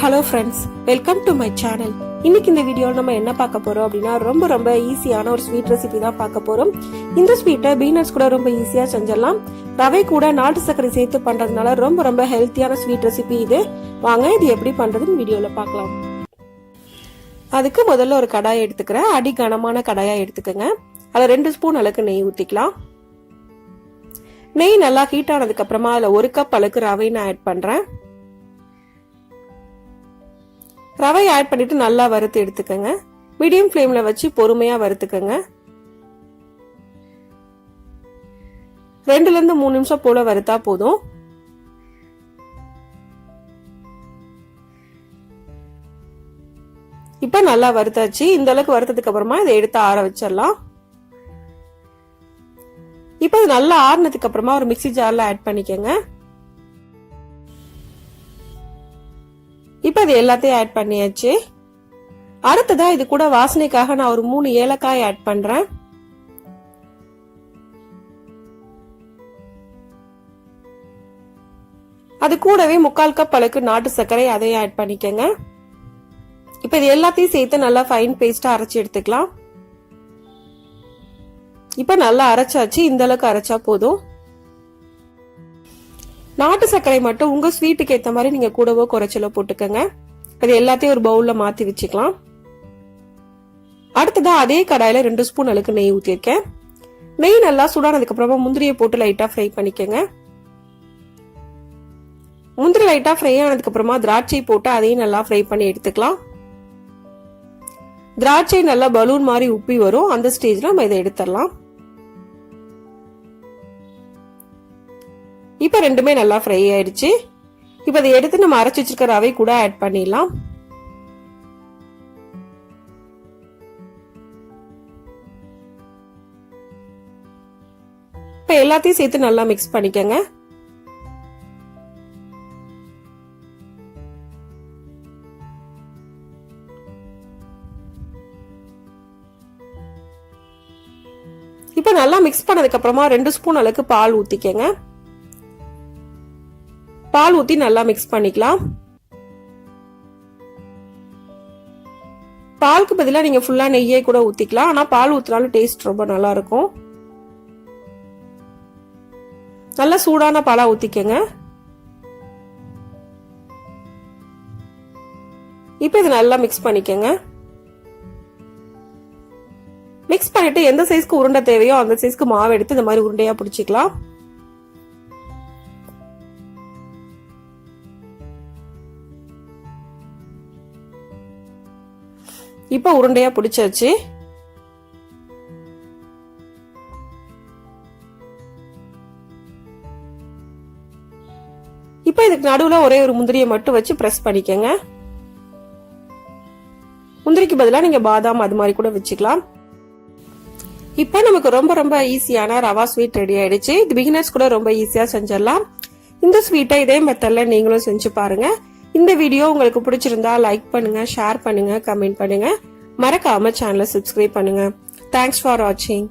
Hello friends welcome to my channel இன்னைக்கு இந்த வீடியோவில் நம்ம என்ன பார்க்க போறோம் அப்படின்னா ரொம்ப ரொம்ப ஈஸியான ஒரு ஸ்வீட் ரெசிபி தான் பார்க்க போறோம். இந்த ஸ்வீட்டை பீனட்ஸ் கூட ரொம்ப ஈஸியா செஞ்சிடலாம். ரவை கூட நாட்டு சர்க்கரை சேர்த்து பண்றதுனால ரொம்ப ரொம்ப ஹெல்த்தியான ஸ்வீட் ரெசிபி இது. வாங்க இது எப்படி பண்றதுன்னு வீடியோல பார்க்கலாம். அதுக்கு முதல்ல ஒரு கடாயை எடுத்துக்கிறேன். அடி கனமான கடாயா எடுத்துக்கோங்க. அதில் ரெண்டு ஸ்பூன் அளவுக்கு நெய் ஊற்றிக்கலாம் நெய் நல்லா ஹீட் ஆனதுக்கு அப்புறமா அதில் ஒரு கப் அளவுக்கு ரவை நான் ஆட் பண்றேன். ரவை ஆட் பண்ணிட்டு நல்லா வறுத்து எடுத்துக்கோங்க. மீடியம் ஃப்ளேம்ல வச்சு பொறுமையா வறுத்துக்கோங்க. ரெண்டுல இருந்து மூணு நிமிஷம் போல வறுத்தா போதும். இப்ப நல்லா வறுத்தாச்சு. இந்த அளவுக்கு வறுத்ததுக்கு அப்புறமா இதை எடுத்து ஆற வச்சிடலாம். இப்ப இது நல்லா ஆறினதுக்கு அப்புறமா ஒரு மிக்ஸி ஜார்ல ஆட் பண்ணிக்கோங்க. இது எல்லாத்தையும் ஆட் பண்ணியாச்சு. அடுத்ததா இது கூட வாசனைக்காக நான் ஒரு மூணு ஏலக்காய் ஆட் பண்றேன். அது கூடவே முக்கால் கப் அளவுக்கு நாட்டு சர்க்கரை அதையும் ஆட் பண்ணிக்கோங்க. இப்போ இது எல்லாத்தையும் சேர்த்து நல்லா ஃபைன் பேஸ்டா அரைச்சி எடுத்துக்கலாம். இப்போ நல்லா அரைச்சாச்சு இந்த அளவுக்கு அரைச்சா போதும். நாட்டு சர்க்கரை மட்டும் உங்க ஸ்வீட்டுக்கு ஏத்த மாதிரி நீங்க கூடவோ குறைச்சலோ போட்டுக்கோங்க. அது எல்லாத்தையும் ஒரு பவுல்ல மாத்தி வச்சுக்கலாம். அடுத்ததா அதே கடாயில ரெண்டு ஸ்பூன் அளவுக்கு நெய் ஊத்திருக்கேன். நெய் நல்லா சூடானதுக்கு அப்புறமா முந்திரியை போட்டு லைட்டா ஃப்ரை பண்ணிக்கோங்க. முந்திரி லைட்டா ஃப்ரை ஆனதுக்கு அப்புறமா திராட்சை போட்டு அதையும் நல்லா ஃப்ரை பண்ணி எடுத்துக்கலாம். திராட்சை நல்லா பலூன் மாதிரி உப்பி வரும். அந்த ஸ்டேஜ்ல நம்ம இதை எடுத்துடலாம். இப்போ ரெண்டுமே நல்லா ஃப்ரை ஆயிடுச்சு. இப்போ அதை எடுத்து நம்ம அரைச்சி வச்சிருக்க ரவை கூட ஆட் பண்ணிடலாம். இப்போ எல்லாத்தையும் சேர்த்து நல்லா மிக்ஸ் பண்ணிக்கோங்க. இப்போ நல்லா மிக்ஸ் பண்ணதுக்கு அப்புறமா ரெண்டு ஸ்பூன் அளவுக்கு பால் ஊத்திக்கங்க. பால் ஊத்தி நல்லா மிக்ஸ் பண்ணிக்கலாம். பாலுக்கு பதிலாக நீங்க ஃபுல்லா நெய்யே கூட ஊத்திக்கலாம். ஆனா பால் ஊத்தினாலும் டேஸ்ட் ரொம்ப நல்லா இருக்கும் நல்லா சூடான பாலா ஊத்திக்கங்க. இப்போ இது நல்லா மிக்ஸ் பண்ணிக்கங்க. மிக்ஸ் பண்ணிட்டு எந்த சைஸ்க்கு உருண்டை தேவையோ அந்த சைஸ்க்கு மாவு எடுத்து இந்த மாதிரி உருண்டையா பிடிச்சிக்கலாம். இப்போ உருண்டையா பிடிச்சாச்சு. இப்போ இதுக்கு நடுவில் ஒரே ஒரு முந்திரியை மட்டும் வச்சு ப்ரெஸ் பண்ணிக்கங்க. முந்திரிக்கு பதிலாக நீங்கள் பாதாம் அது மாதிரி கூட வச்சுக்கலாம். இப்போ நமக்கு ரொம்ப ரொம்ப ஈஸியான ரவா ஸ்வீட் ரெடி ஆயிடுச்சு. இது பிகினர்ஸ் கூட ரொம்ப ஈஸியாக செஞ்சிடலாம். இந்த ஸ்வீட்டை இதே மெத்தடில் நீங்களும் செஞ்சு பாருங்கள் இந்த வீடியோ உங்களுக்கு பிடிச்சிருந்தா லைக் பண்ணுங்க ஷேர் பண்ணுங்க கமெண்ட் பண்ணுங்க. மறக்காம சேனலை சப்ஸ்கிரைப் பண்ணுங்க. தேங்க்ஸ் ஃபார் வாட்சிங்